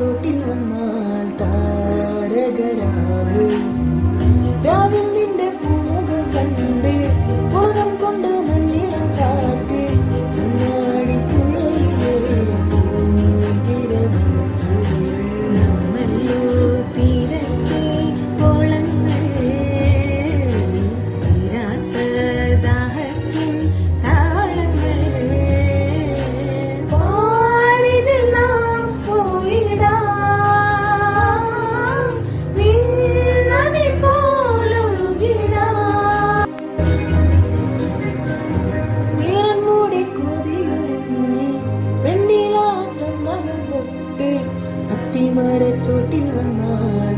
തോട്ടിൽ വന്നാൽ താരകരാകും. രാവിലെ അത്തിമരച്ചോട്ടിൽ വന്നാൽ